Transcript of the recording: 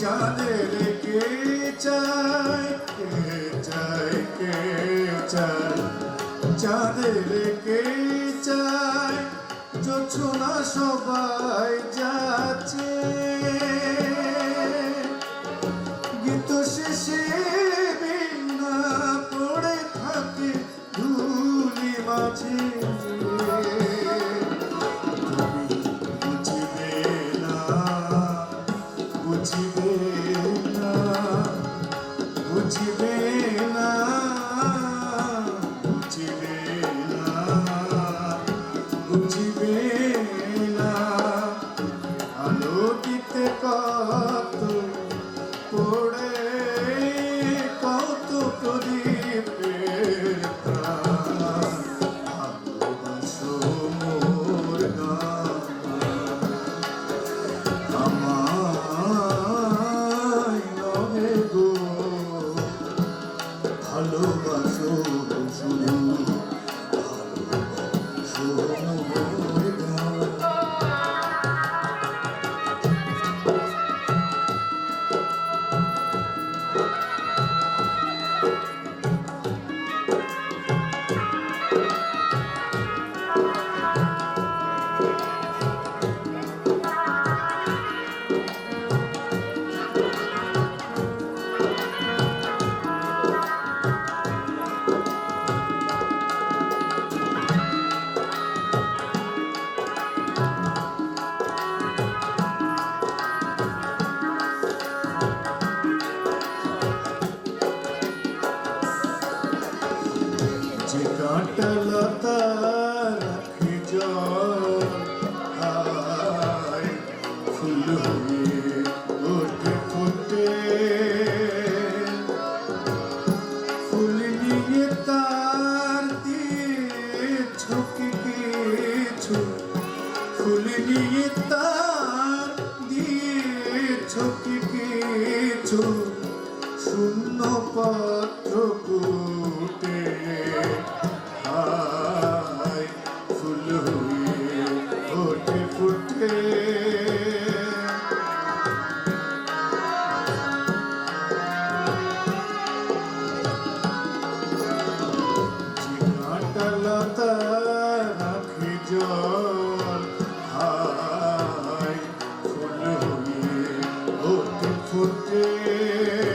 চাঁদের কে চায় চায় কে চায়? চাঁদের কে চায়? যোছনা সবাই যায় ਨਿਤ ਕਾਤ শূন্য পা। here.